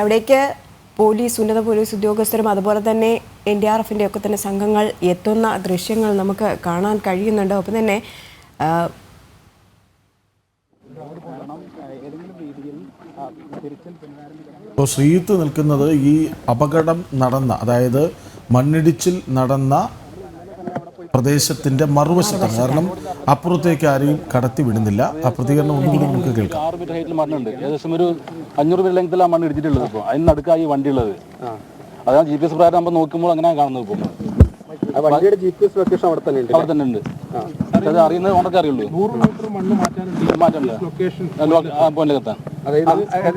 അവിടേക്ക് പോലീസ് ഉന്നത പോലീസ് ഉദ്യോഗസ്ഥരും അതുപോലെ തന്നെ എൻ ഡി ആർ എഫിന്റെ ഒക്കെ തന്നെ സംഘങ്ങൾ എത്തുന്ന ദൃശ്യങ്ങൾ നമുക്ക് കാണാൻ കഴിയുന്നുണ്ട്. ഒപ്പം തന്നെ ഇപ്പോൾ ശ്രീത്ത് നിൽക്കുന്നത് ഈ അപകടം നടന്ന അതായത് മണ്ണിടിച്ചിൽ നടന്ന പ്രദേശത്തിന്റെ മറുവശത്താണ് കാരണം അപ്പുറത്തേക്ക് ആരെയും കടത്തി വിടുന്നില്ല. ആ പ്രതികരണം ഒന്നുകൂടി നമുക്ക് കേൾക്കാം. ആറ് മീറ്റർ ഹൈറ്റിൽ മണ്ണുണ്ട്. ഏകദേശം ഒരു അഞ്ഞൂറ് മീറ്റർ ലെങ്ത്തിലാണ് മണ്ണ് ഇടിച്ചിട്ടുള്ളത് ഇപ്പോൾ അതിന് നടുക്കായി വണ്ടി ഉള്ളത്. അതാണ് ജി പി എസ് പ്രകാരം നമ്മൾ നോക്കുമ്പോൾ അങ്ങനെയാണ് കാണുന്നത് ഇപ്പോൾ വണ്ടിയുടെ ജി പി എസ് ലൊക്കേഷൻ അവിടെ തന്നെ ഉണ്ട്. അവിടെ തന്നെ ഉണ്ട്. അത് അറിയുന്നത് ഓണർക്ക് അറിയുള്ളൂ. നൂറ് മീറ്റർ മണ്ണ് മാറ്റാനുണ്ട് മാറ്റമില്ല ലൊക്കേഷൻ അതായത്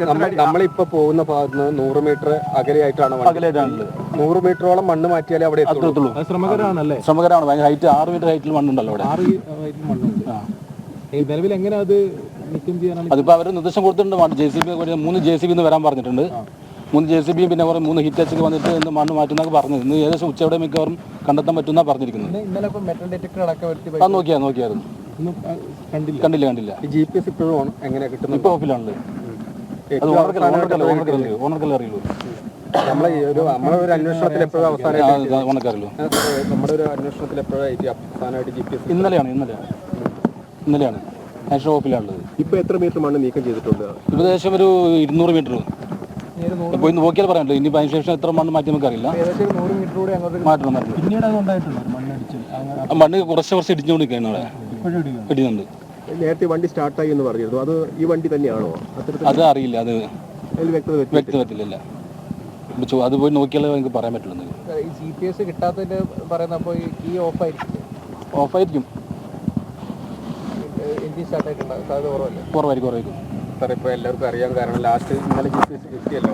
നമ്മ- നമ്മളിപ്പോ പോകുന്ന ഭാഗത്ത് നിന്ന് നൂറ് മീറ്റർ അകലെയായിട്ടാണ് നൂറ് മീറ്ററോളം മണ്ണ് മാറ്റിയാലേ അവിടെ എത്തുള്ളൂ. ശ്രമകരമാണല്ലേ ശ്രമകരമാണ് ഭയങ്കര ഹൈറ്റ് ആറ് മീറ്റർ ഹൈറ്റിൽ മണ്ണുണ്ടല്ലോ അവിടെ. ആറ് മണ്ണുണ്ട്. നിലവിൽ എങ്ങനെ അത് നീക്കം ചെയ്യാനാണ്? അതിപ്പോൾ അവർ നിർദ്ദേശം കൊടുത്തിട്ടുണ്ട്. ജെ സി ബി മൂന്ന് ജെ സി ബി എന്ന് വരാൻ പറഞ്ഞിട്ടുണ്ട്. മൂന്ന് ജെ സി ബിയും പിന്നെ കുറേ മൂന്ന് ഹിറ്റ് അച്ചൊക്കെ വന്നിട്ട് ഇന്ന് മണ്ണ് മാറ്റുന്നൊക്കെ പറഞ്ഞത് ഇന്ന് ഏകദേശം ഉച്ചയോടെ മിക്കവാറും കണ്ടെത്താൻ പറ്റുമെന്നാണ് പറഞ്ഞിരിക്കുന്നത്. ഇന്നലെ ഇപ്പൊ മെറ്റൽ ഡിറ്റക്ടർ അടക്കം വരുത്തി അത് നോക്കിയാ നോക്കിയായിരുന്നു. കണ്ടില്ല. കണ്ടില്ല കണ്ടില്ല. ജി പി എസ് ഇപ്പോഴും എങ്ങനെയാ കിട്ടുന്നത്? ഇപ്പോൾ ഓഫിലാണല്ലോ? അത് ഓണർക്കല്ല ഓണർക്കല്ല ഓണർക്കല്ല ഓണർക്കല്ല അറിയുള്ളൂ. നമ്മളെ ഒരു നമ്മളെ ഒരു അന്വേഷണത്തിൽ എപ്പോഴും അവസാനമായിട്ട് നമ്മുടെ ഒരു അന്വേഷണത്തിൽ എപ്പോഴായിട്ട് അവസാനമായിട്ട് ജി പി എസ് ഇന്നലെയാണ് ഇന്നലെ. ഇന്നലെയാണ്. നാഷണൽ ഓഫിലാണുള്ളത്. ഇപ്പൊ എത്ര മീറ്റർ മണ്ണ് നീക്കം ചെയ്തിട്ടുണ്ട്? ഏകദേശം ഒരു ഇരുന്നൂറ് മീറ്റർ. പോയി നോക്കിയാൽ പറയാമല്ലോ ഇനി അതിന് ശേഷം എത്ര മണ്ണ് മാറ്റി നമുക്കറിയില്ല. മാറ്റണം മാറ്റണം. പിന്നീട് അത് ഉണ്ടായിട്ടുണ്ട്? ആ മണ്ണ് കുറച്ച് കുറച്ച് ഇടിച്ചുകൊണ്ടിരിക്കുകയാണ് അവിടെ. ഇടിയുന്നുണ്ട്. നേരത്തെ വണ്ടി സ്റ്റാർട്ടായി എന്ന് പറഞ്ഞിരുന്നു. അത് ഈ വണ്ടി തന്നെയാണോ? അത് അറിയില്ല. അത് വ്യക്തത പറ്റില്ല അത് പോയി നോക്കിയാലേ എനിക്ക് പറയാൻ പറ്റുള്ളൂ ഈ ജി പി എസ് കിട്ടാത്തതിന്റെ പറയുന്ന അപ്പോൾ ഈ കീ ഓഫ് ആയിരിക്കും. ഓഫായിരിക്കും എഞ്ചിൻ സ്റ്റാർട്ട് ആയിട്ടുണ്ടാകും സാധ്യത കുറവല്ലേ? കുറവായിരിക്കും കുറവായിരിക്കും. സാർ ഇപ്പോൾ എല്ലാവർക്കും അറിയാം. കാരണം ലാസ്റ്റ് ഇന്നലെ കിട്ടിയല്ലോ.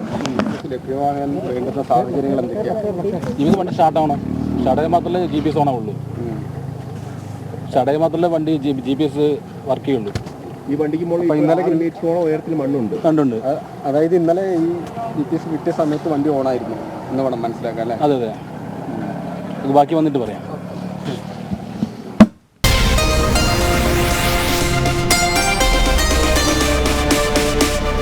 ലഭ്യമാകാൻ വേണ്ടുന്ന സാഹചര്യങ്ങൾ എന്തൊക്കെയാണ് ഇവന് വണ്ടി സ്റ്റാർട്ട് ആവണം? സ്റ്റാർട്ട് ആയാൽ മാത്രമേ ജി പി എസ് ഓണാവുള്ളൂ സ്റ്റാർട്ട് മാത്രമല്ലേ മാത്രമേ വണ്ടി ജി പി എസ് വർക്ക് ചെയ്യുള്ളൂ. ഈ വണ്ടിക്ക് മുകളിൽ ഇന്നലെ ഉയരത്തിൽ മണ്ണുണ്ട്. കണ്ടുണ്ട് അതായത് ഇന്നലെ ഈ ജി പി എസ് കിട്ടിയ സമയത്ത് വണ്ടി ഓണായിരുന്നു എന്ന് വേണം മനസ്സിലാക്കാം അല്ലേ? അതെ അതെ. ബാക്കി വന്നിട്ട് പറയാം.